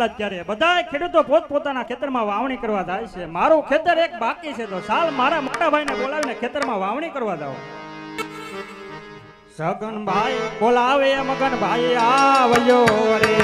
સાલ અત્યારે. બધા ખેડૂતો પોત પોતાના ખેતરમાં વાવણી કરવા જાય છે. મારું ખેતર એક બાકી છે તો સાલ મારા મોટા ભાઈને બોલાવીને ખેતરમાં વાવણી કરવા જાઓ. સગન ભાઈ બોલાવે, મગનભાઈ આવ્યો રે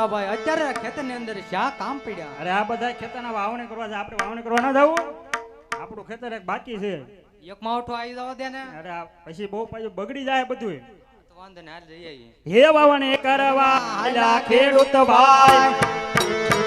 અરે મોટા ભાઈ અત્યારે ખેતરની અંદર શા કામ પડ્યા. અરે આ બધા ખેતરના વાવણી કરવા છે આપણે વાવણી કરવા ના જવું? આપણું ખેતર એક બાકી છે. એક માવઠું આવી જવા દે ને. અરે પછી બહુ પાછું બગડી જાય બધું વાંધો ને હાલ જઈએ હે વાવણી કરવા ખેડૂત ભાઈ.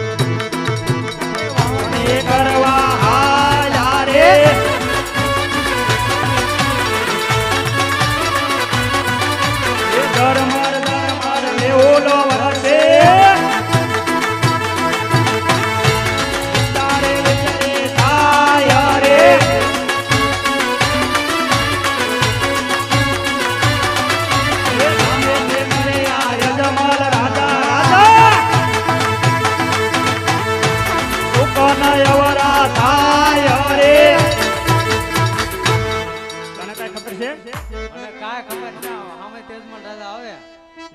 કાંઈ ખબર ના સામે તેજમાન રાજા આવે.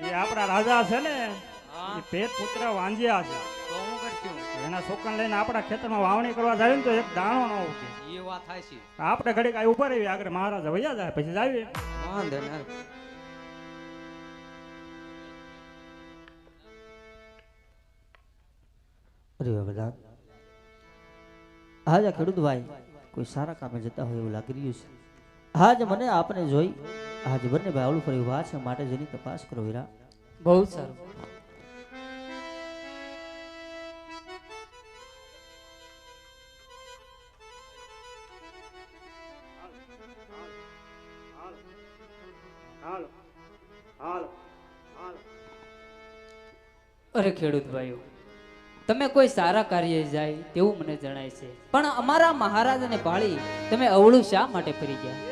એ આપણા રાજા છે ને એ પેટ પુત્ર વાંજ્યા છે. તો હું કરશું? એના છોકરાને લઈને આપણા ખેતરમાં વાવણી કરવા જાય ને તો એક દાણો ન ઉઠે એ વાત થાય છે. આપણે ઘડીક આ ઊભા રહીએ આગળ મહારાજા વૈયા જાય પછી જાવી વાંધો ને અરે બધા. આજ ખેડૂત ભાઈ કોઈ સારા કામે જતા હોય એવું લાગી રહ્યું છે. આજ મને આપને જોઈ આજ બંને ભાઈ આવડું ફરી ઊભા છે માટે જેની તપાસ કરો વીરા બહુ સારું. અરે ખેડૂત ભાઈઓ, તમે કોઈ સારા કાર્ય જાય તેવું મને જણાય છે. પણ અમારા મહારાજાને ભાળી તમે અવળું શા માટે ફરી ગયા?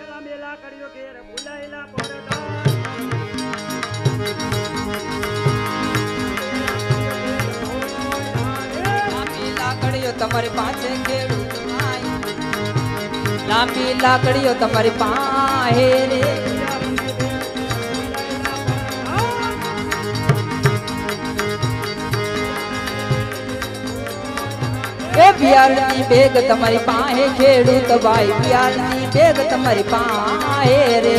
લાકડીઓ તમારી પાસે ખેડૂત લાંબી લાકડીઓ તમારી પાસે રે. એ બિયારણની બેગ તમારી પાસે, ખેડૂત ભાઈ, બિયારણની બેગ તમારી પાસે રે.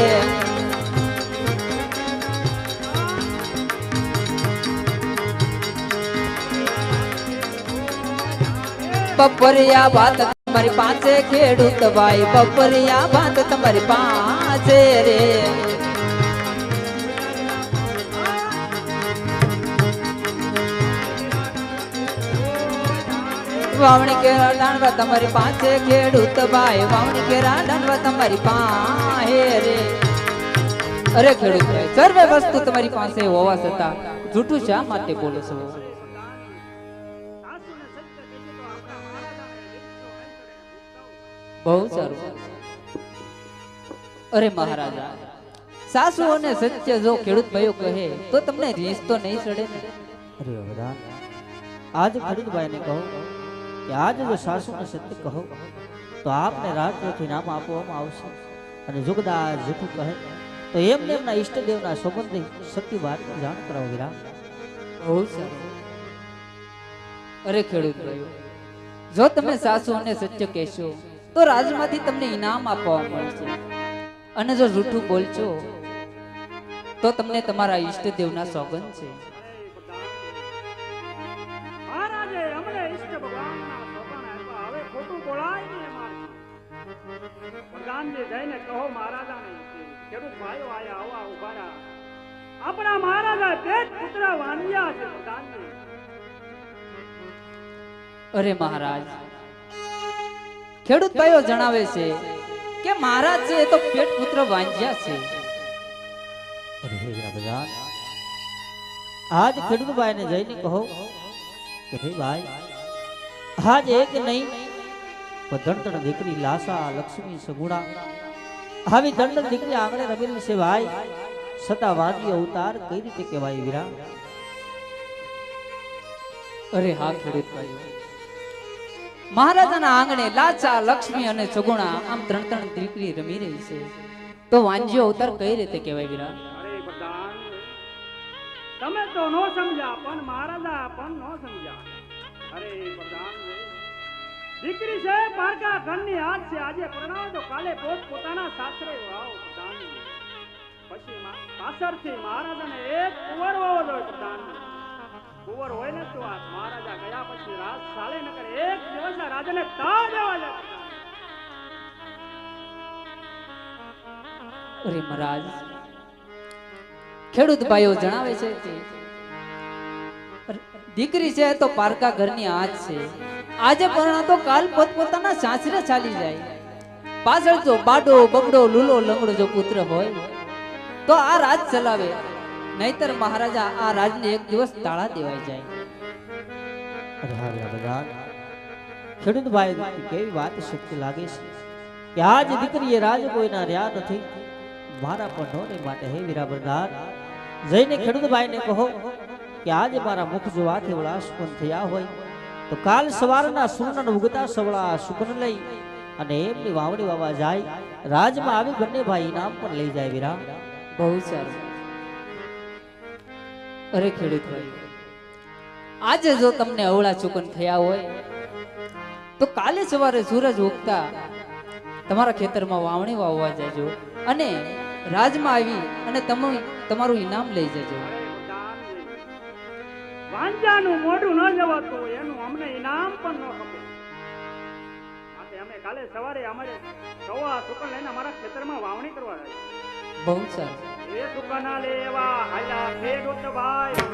બપરિયા ભાત તમારી પાસે ખેડૂત ભાઈ. બપરિયા ભાત તમારી પાસે રે. વાવણી કેરા દાણવા તમારી પાસે ખેડૂત ભાઈ. વાવણી કેરા દાણવા તમારી પાસે રે. અરે ખેડૂત સર્વે વસ્તુ તમારી પાસે હોવા છતાં જૂઠું શા માટે બોલો છો? બહુ સારું. અરે મહારાજા સાસુ અને સત્ય જો ખેડૂત ભાઈઓ કહે તો તમને રીસ તો નહીં ચડે ને? અરે વડા આજ ખેડૂત ભાઈને કહો કે આજ જો સાસુને સત્ય કહો તો આપને રાજ્યથી નામ આપવામાં આવશે. અને જુગદા જેઠું કહે તો એમને એમના ઈષ્ટદેવના સંબંધે સત્ય વાત જાણ કરાવો વીરા બહુ સારું. અરે ખેડૂત ભાઈઓ જો તમે સાસુ અને સત્ય કહેશો તો રાજમાંથી તમને ઇનામ આપવામાં મળશે. અને જો જૂઠું બોલજો તો તમને તમારા ઈષ્ટદેવના સોગંદ છે. ભગવાનના જઈને કહો મહારાજાને ખેડૂત ભાઈઓ આયા આવા ઊભા રહ્યા. આપણા મહારાજા પુત્ર અરે મહારાજ ખેડૂત ભાઈઓ જણાવે છે કે મહારાજ છે એ તો પેટ પુત્ર વાંજ્યા છે. આજ ખેડૂત પ્રધાન જઈને કહો કે ભાઈ ભાઈ આજ એક નહીં પણ ત્રણ દીકરી લાસા લક્ષ્મી સગુણા આવી ત્રણ દીકરી આંગણે રમેલી છે ભાઈ સતા વાદી અવતાર કઈ રીતે કહેવાય વિરા? અરે હા ખેડૂત ભાઈઓ મહારાજાના આંગણે લાચા, લક્ષ્મી અને સગુણા આમ ત્રણ ત્રણ દીકરી રમી રહી છે. તો વાંજ્યો અવતાર કઈ રીતે કહેવાય વિરા? તમે તો નો સમજ્યા, પણ મહારાજા પણ નો સમજ્યા. અરે પ્રધાન, દીકરી છે, પારકા ઘરની હાથ છે. આજે પરણાવો તો કાલે પોત પોતાના સાસરે વાવ પ્રધાન. પછી પાછળથી મહારાજાને એક કુંવર વાવો જોઈએ, પ્રધાન. પ્રધાન. અરે મહારાજ ખેડૂત ભાઈઓ જણાવે છે કે દીકરી છે તો પારકા ઘરની આજ છે. આજે પરણા તો કાલ પોતપોતાના સાસરે ચાલી જાય. પાછળ જો બાડો બગડો લૂલો લંગડો જો પુત્ર હોય તો આ રાજ ચલાવે. નહીતર મહારાજા આ રાજને એક દિવસ તાળા દેવાઈ જાય. ખેડૂતભાઈ કેવી વાત શક્તિ લાગે છે કે આજ દીકરીએ રાજ કોઈના રહ્યા નથી. મારા પણ નોને માટે હે વીરા જઈને ખેડૂતભાઈને કહો કે આજે મારા મુખ વળાશ પણ થયા હોય, તો કાલ સવારના સૂર્યના ઉગતા સવળા શુકન લઈ અને એમની વાવણી વાવા જાય. રાજમાં આવી બંને ભાઈ ઇનામ પણ લઈ જાય વીરા. બહુ સારું. અરે ખેડૂત ભાઈ, આજે જો તમને અવળા ચૂકન થયા હોય તો કાલે સવારે સૂરજ ઉગતા તમારા ખેતરમાં વાવણી વાવવા જજો અને રાજમાં આવી અને તમે તમારું ઇનામ લઈ જજો. વાંજાનું મોઢું ન જવાતું એનું અમને ઇનામ પણ ન ખબર. માટે અમે કાલે સવારે અમારે સવા સુકન લઈને અમારા ખેતરમાં વાવણી કરવા જાય બહુ સારું. એ સુકના લેવા હાલ્યા ખેડૂત ભાઈ.